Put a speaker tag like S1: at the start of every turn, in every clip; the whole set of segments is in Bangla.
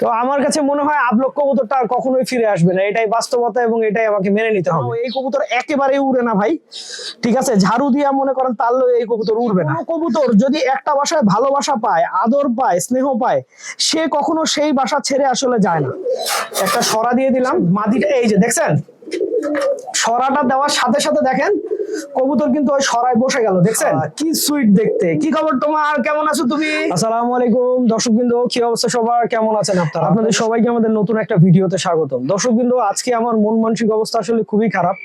S1: তো আমার কাছে মনে হয় আবলক কবুতরটা আর কখনোই ফিরে আসবে না। এটাই বাস্তবতা এবং এটাই আমাকে মেনে নিতে হবে। এই কবুতর একেবারেই উড়ে না ভাই। ঠিক আছে ঝাড়ু দিয়া মনে করেন তারলেও এই কবুতর উড়বে না। কবুতর যদি একটা বাসায় ভালোবাসা পায় আদর পায় স্নেহ পায় সে কখনো সেই বাসা ছেড়ে আসলে যায় না। একটা সরা দিয়ে দিলাম মাদিটা এই যে দেখছেন? সরাটা দেওয়ার সাথে সাথে দেখেন কবুতর কিন্তু ওই সরায় বসে গেল দেখছেন? কি সুইট দেখতে। কি খবর তোমার? কেমন আছো তুমি? আসসালামু আলাইকুম দর্শকবৃন্দ কি অবস্থা সবার? কেমন আছেন আপনারা? আপনাদের সবাইকে আমাদের নতুন একটা ভিডিওতে স্বাগতম। দর্শকবৃন্দ আজকে আমার মন মানসিক অবস্থা আসলে খুবই খারাপ।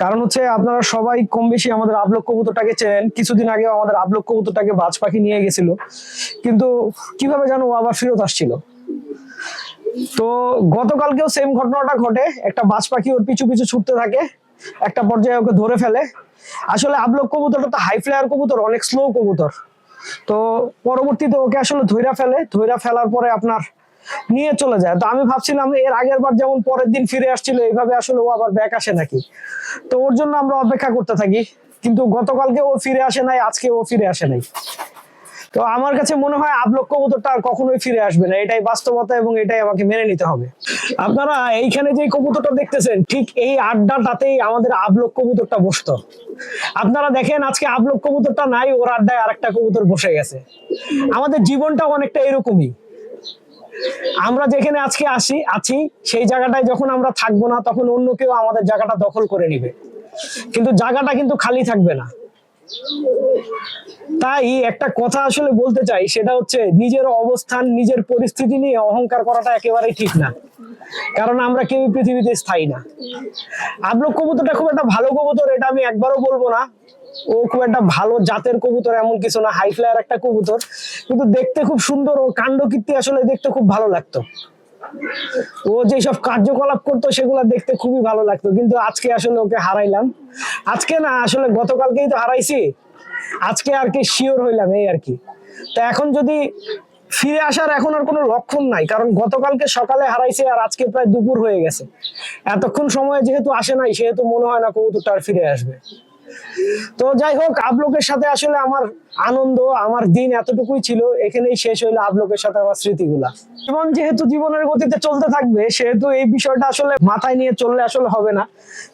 S1: কারণ হচ্ছে আপনারা সবাই কম বেশি আমাদের আবলক কবুতরটাকে চেনেন। কিছুদিন আগে আমাদের আবলক কবুতরটাকে বাজ পাখি নিয়ে গেছিল। কিন্তু কীভাবে জানো আবার ফেরত আসছিল? তো গতকালকেও সেম ঘটনাটা ঘটে। একটা বাজ পাখি ওর পিছু পিছু ছুটতে থাকে, একটা পর্যায়ে ওকে ধরে ফেলে। আসলে আবলক কবুতরটা তো হাই ফ্লায়ার কবুতর, অনেক স্লো কবুতর। তো পরবর্তীতে ওকে আসলে ধৈরা ফেলে ধৈরা ফেলার পরে আপনার নিয়ে চলে যায়। তো আমি ভাবছিলাম এর আগের বার যেমন পরের দিন ফিরে আসছিল, এইভাবে আসলে ও আবার ব্যাক আসে নাকি? তো ওর জন্য আমরা অপেক্ষা করতে থাকি। কিন্তু গতকালকে ও ফিরে আসে নাই, আজকে ও ফিরে আসে নাই। তো আমার কাছে মনে হয় আবলক কবুতরটা আর কখনোই ফিরে আসবে না। এটাই বাস্তবতা এবং এটাই আমাকে মেনে নিতে হবে। আপনারা এইখানে যে কবুতরটা দেখতেছেন, ঠিক এই আড্ডাটাতেই আমাদের আবলক কবুতরটা বসতো। আপনারা দেখেন আজকে আবলক কবুতরটা নাই, ওর আড্ডায় আরেকটা কবুতর বসে গেছে। আমাদের জীবনটা অনেকটা এরকমই। আমরা যেখানে আজকে আসি, আছি, সেই জায়গাটায় যখন আমরা থাকব না, তখন অন্য কেউ আমাদের জায়গাটা দখল করে নিবে। কিন্তু জায়গাটা কিন্তু খালি থাকবে না। তাই একটা কথা আসলে বলতে চাই, সেটা হচ্ছে নিজের অবস্থান, নিজের পরিস্থিতি নিয়ে অহংকার করাটা একেবারেই ঠিক না। কারণ আমরা কেউ পৃথিবীতে স্থায়ী না। আবলক কবুতরটা খুব একটা ভালো কবুতর, এটা আমি একবারও বলব না। ও খুব একটা ভালো জাতের কবুতর, এমন কিছু না। হাই ফ্লায়ার একটা কবুতর। কিন্তু দেখতে খুব সুন্দর ও কাণ্ড কীর্তি আসলে দেখতে খুব ভালো লাগতো। ও যেসব কার্যকলাপ করতো, সেগুলো দেখতে খুবই ভালো লাগতো। কিন্তু আজকে আসলে ওকে হারাইলাম। আজকে না, আসলে গতকালকেই তো হারাইছি। আজকে আর কি শিওর হইলাম এই আর কি। তা এখন যদি ফিরে আসার এখন আর কোনো লক্ষণ নাই, কারণ গতকালকে সকালে হারাইছে আর আজকে প্রায় দুপুর হয়ে গেছে। এতক্ষণ সময় যেহেতু আসে নাই, সেহেতু মনে হয় না কবুতরটা আর ফিরে আসবে। তো যাই হোক, আবলোকের সাথে আসলে আমার আনন্দ, আমার দিন এতটুকুই ছিল। এখানেই শেষ হইল আবলোকের সাথে আমার স্মৃতিগুলা। জীবন যেহেতু জীবনের গতিতে চলতে থাকবে, সেহেতু এই বিষয়টা আসলে মাথায় নিয়ে চললে আসলে হবে না।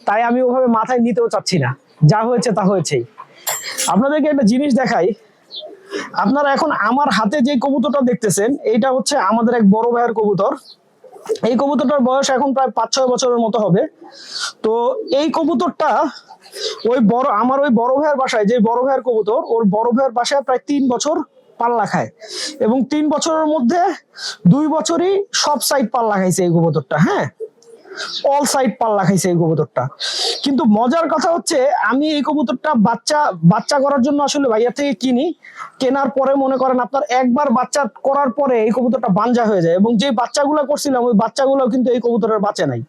S1: তাই আমি ওভাবে মাথায় নিতেও চাচ্ছি না। যা হয়েছে তা হয়েছেই। আপনাদেরকে একটা জিনিস দেখাই। আপনারা এখন আমার হাতে যে কবুতরটা দেখতেছেন, এইটা হচ্ছে আমাদের এক বড় ভাইয়ের কবুতর। এই কবুতরটার বয়স এখন প্রায় পাঁচ ছয় বছরের মতো হবে। তো এই কবুতরটা ওই বড়, আমার ওই বড় ভাইয়ের বাসায়, যে বড় ভাইয়ের কবুতর, ওর বড় ভাইয়ের বাসায় প্রায় তিন বছর পাল্লা খায়। এবং তিন বছরের মধ্যে দুই বছরই সব সাইড পাল্লা খাইছে এই কবুতরটা হ্যাঁ? অল সাইড পাল্লা খাইছে এই কবুতরটা। কিন্তু মজার কথা হচ্ছে, আমি এই কবুতরটা বাচ্চা বাচ্চা করার জন্য আসলে ভাইয়া থেকে কিনি। কেনার পরে মনে করেন আপনার একবার বাচ্চা করার পরে এই কবুতরটা বাঞ্জা হয়ে যায় এবং যে বাচ্চাগুলো করছিলাম, ওই বাচ্চাগুলো কিন্তু এই কবুতরের বাঁচে নাই।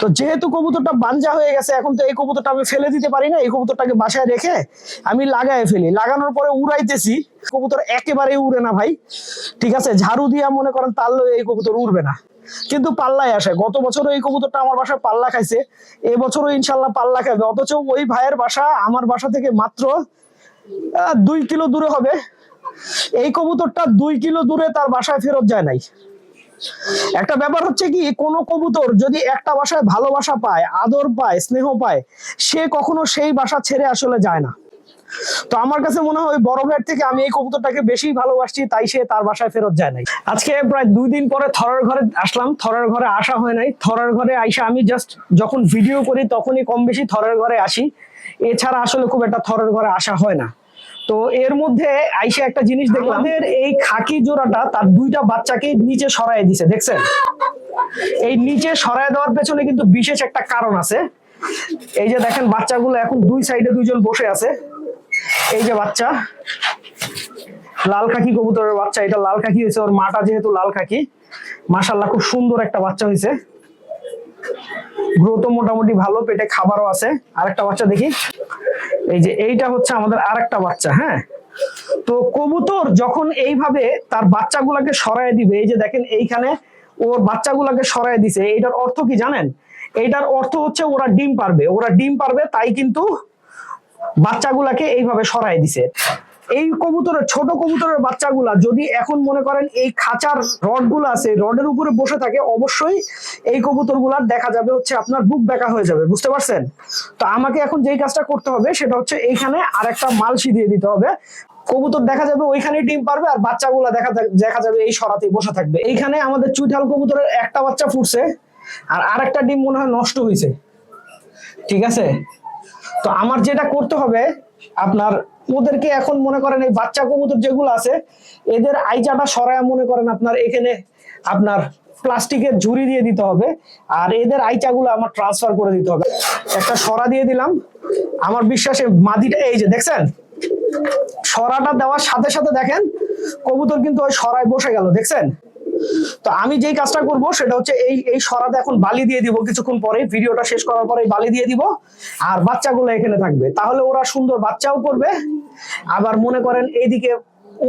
S1: তো যেহেতু কবুতরটা বাঞ্জা হয়ে গেছে, এখন তো এই কবুতরটা আমি ফেলে দিতে পারি না, এই কবুতরটাকে বাসায় রেখে আমি লাগায় ফেলি। লাগানোর পরে উড়াইতেছি, কবুতর একেবারেই উড়ে না ভাই। ঠিক আছে, ঝাড়ু দিয়া মনে করেন তারলেও এই কবুতর উড়বে না। কিন্তু পাল্লায় আসে। গত বছরও এই কবুতরটা আমার বাসায় পাল্লা খাইছে। এবছরও ইনশাল্লাহ পাল্লা খাবে অথচ ওই ভাইয়ের বাসা আমার বাসা থেকে মাত্র দুই কিলো দূরে হবে। এই কবুতরটা দুই কিলো দূরে তার বাসায় ফেরত যায় নাই। একটা ব্যাপার হচ্ছে কি, কোনো কবুতর যদি একটা বাসায় ভালোবাসা পায়, আদর পায়, স্নেহ পায়, সে কখনো সেই বাসা ছেড়ে আসলে যায় না। তো আমার কাছে মনে হয় বড় ভাইয়ের থেকে আমি এই কবুতরটাকে বেশি ভালোবাসছি তাই সে তার বাসায় ফেরত যায় নাই। আজকে প্রায় দুই দিন পরে থরের ঘরে আসলাম থরের ঘরে আসা হয় নাই। থরের ঘরে আইসা আমি জাস্ট যখন ভিডিও করি তখনই কম বেশি থরের ঘরে আসি। এছাড়া আসলে খুব একটা থরের ঘরে আসা হয় না। তো এর মধ্যে আইসা একটা জিনিস দেখলাম এই খাকি জোড়াটা তার দুইটা বাচ্চাকে নিচে সরায় দিছে দেখছেন? এই নিচে সরায় দেওয়ার পেছনে কিন্তু বিশেষ একটা কারণ আছে। এই যে দেখেন বাচ্চাগুলো এখন দুই সাইডে দুইজন বসে আছে। এই যে বাচ্চা। লাল কাকি কবুতরের বাচ্চা, এটা লাল কাকি হয়েছে। ওর মাটা যেহেতু লাল কাকি মাশাল্লাহ খুব সুন্দর একটা বাচ্চা হয়েছে। গ্রোথ মোটামুটি ভালো, পেটে খাবারও আছে। আরেকটা বাচ্চা দেখি। এই যে এইটা হচ্ছে আমাদের আরেকটা বাচ্চা হ্যাঁ? তো কবুতর যখন এইভাবে তার বাচ্চাগুলাকে সরায় দিবে, এই যে দেখেন এইখানে ওর বাচ্চাগুলাকে সরায় দিছে, এইটার অর্থ কি জানেন? এইটার অর্থ হচ্ছে ওরা ডিম পারবে। ওরা ডিম পারবে, তাই কিন্তু বাচ্চাগুলাকে এইভাবে সরাই দিছে। এই কবুতরের, ছোট কবুতরের বাচ্চাগুলা যদি এখন মনে করেন এই খাঁচার রডগুলো আছে, রডের উপরে বসে থাকে, অবশ্যই এই কবুতরগুলার দেখা যাবে হচ্ছে আপনার বুক বেঁকা হয়ে যাবে, বুঝতে পারছেন? তো আমাকে এখন যেই কাজটা করতে হবে সেটা হচ্ছে এইখানে আরেকটা মালসি দিয়ে দিতে হবে। কবুতর দেখা যাবে ওইখানে ডিম পারবে আর বাচ্চাগুলা দেখা দেখা যাবে এই সরাতেই বসে থাকবে। এইখানে আমাদের চুইঠাল কবুতরের একটা বাচ্চা ফুটছে আর আরেকটা ডিম মনে হয় নষ্ট হয়েছে ঠিক আছে? তো আমার যেটা করতে হবে, আপনার ওদেরকে এখন মনে করেন এই বাচ্চা কবুতর যেগুলো আছে, এদের আইচাটা সরায় মনে করেন আপনার এখানে আপনার প্লাস্টিকের ঝুড়ি দিয়ে দিতে হবে আর এদের আইচাগুলো আমার ট্রান্সফার করে দিতে হবে। একটা সরা দিয়ে দিলাম। আমার বিশ্বাসে মাদিটা, এই যে দেখছেন? সরাটা দেওয়ার সাথে সাথে দেখেন, কবুতর কিন্তু ওই সরায় বসে গেল, দেখছেন? তো আমি যেই কাজটা করব সেটা হচ্ছে এই এই সরাতে এখন বালি দিয়ে দিব কিছুক্ষণ পরে, ভিডিওটা শেষ করার পরে বালি দিয়ে দিব, আর বাচ্চাগুলো এখানে থাকবে। তাহলে ওরা সুন্দর বাচ্চাও করবে, আবার মনে করেন এইদিকে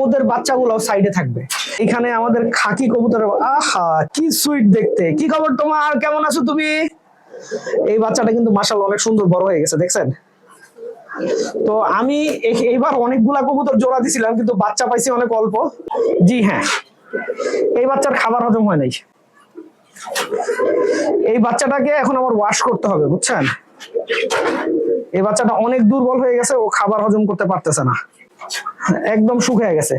S1: ওদের বাচ্চাগুলো সাইডে থাকবে। এখানে আমাদের খাকি কবুতর আহা, কি সুইট দেখতে। কি খবর তোমার? কেমন আছো তুমি? এই বাচ্চাটা কিন্তু মাসাল অনেক সুন্দর বড় হয়ে গেছে, দেখছেন? তো আমি এইবার অনেকগুলা কবুতর জোড়া দিছিলাম, কিন্তু বাচ্চা পাইছি অনেক অল্প। জি হ্যাঁ। এই বাচ্চার খাবার হজম হয় নাই। এই বাচ্চাটাকে এখন আমার ওয়াশ করতে হবে, বুঝছেন? এই বাচ্চাটা অনেক দুর্বল হয়ে গেছে, ও খাবার হজম করতে পারতেছে না। একদম শুকিয়ে গেছে।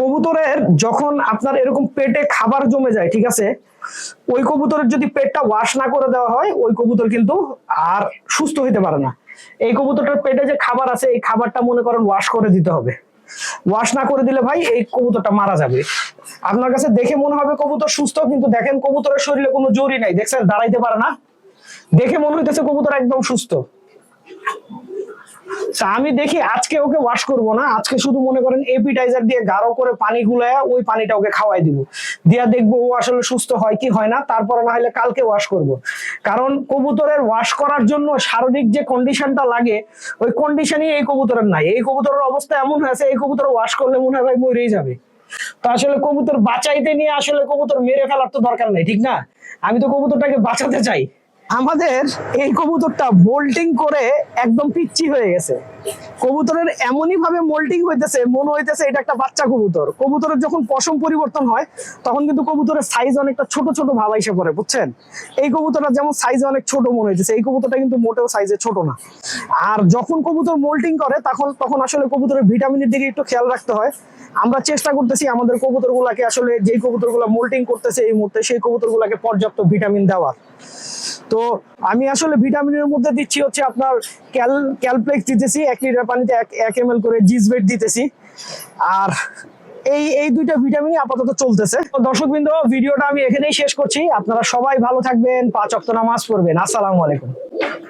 S1: কবুতরের যখন আপনার এরকম পেটে খাবার জমে যায়, ঠিক আছে? ওই কবুতরের যদি পেটটা ওয়াশ না করে দেওয়া হয়, ওই কবুতর কিন্তু আর সুস্থ হইতে পারে না। এই কবুতরটার পেটে যে খাবার আছে, এই খাবারটা মনে করেন ওয়াশ করে দিতে হবে। ওয়াশ না করে দিলে ভাই এই কবুতরটা মারা যাবে। আপনার কাছে দেখে মনে হবে কবুতর সুস্থ, কিন্তু দেখেন কবুতরের শরীরে কোনো জোরই নাই। দেখছেন, দাঁড়াইতে পারে না। দেখে মনে হইতেছে কবুতর একদম সুস্থ। আমি দেখি আজকে ওকে ওয়াশ করব না। আজকে শুধু মনে করেন এপিটাইজার দিয়ে গাঢ় করে পানি গুলায় ওই পানিটা ওকে খাওয়াই দিব। দিয়া দেখব ও আসলে সুস্থ হয় কি হয় না, তারপরে না হলে কালকে ওয়াশ করব। কারণ কবুতরের ওয়াশ করার জন্য শারীরিক যে কন্ডিশনটা লাগে, ওই কন্ডিশনই এই কবুতরের নাই। এই কবুতরের অবস্থা এমন হয়েছে, এই কবুতর ওয়াশ করলে মনে হয় ভাই মরেই যাবে। তো আসলে কবুতর বাঁচাইতে নিয়ে আসলে কবুতর মেরে ফেলার তো দরকার নেই, ঠিক না? আমি তো কবুতরটাকে বাঁচাতে চাই। আমাদের এই কবুতরটা বোল্টিং করে একদম পিচ্ছি হয়ে গেছে। কবুতরের এমনই ভাবে মোল্টিং হইতেছে, মনে হইতেছে এটা একটা বাচ্চা কবুতর। কবুতরের যখন পশম পরিবর্তন হয়, তখন কিন্তু কবুতরের সাইজ অনেকটা ছোট ছোট ভাব এসে পড়ে, বুঝছেন? এই কবুতরটা যেমন সাইজে অনেক ছোট মনে হইতেছে, এই কবুতরটা কিন্তু মোটেও সাইজে ছোট না। আর যখন কবুতর মোল্টিং করে, তখন তখন আসলে কবুতরের ভিটামিনের দিকে একটু খেয়াল রাখতে হয়। আমরা চেষ্টা করতেছি আমাদের কবুতরগুলাকে আসলে যেই কবুতরগুলো মোল্টিং করতেছে এই মুহূর্তে, সেই কবুতরগুলোকে পর্যাপ্ত ভিটামিন দেওয়ার। তো আমি আসলে ভিটামিনের মধ্যে দিচ্ছি হচ্ছে আপনার ক্যাল ক্যালপ্লেক্স দিতেছি এক লিটার পানিতে এক এম করে জিজবেট দিতেছি। আর এই এই দুইটা ভিটামিনই আপাতত চলতেছে। দর্শকবৃন্দ, ভিডিওটা আমি এখানেই শেষ করছি। আপনারা সবাই ভালো থাকবেন, পাঁচ অক্ত নামাজ পড়বেন। আসসালামু আলাইকুম।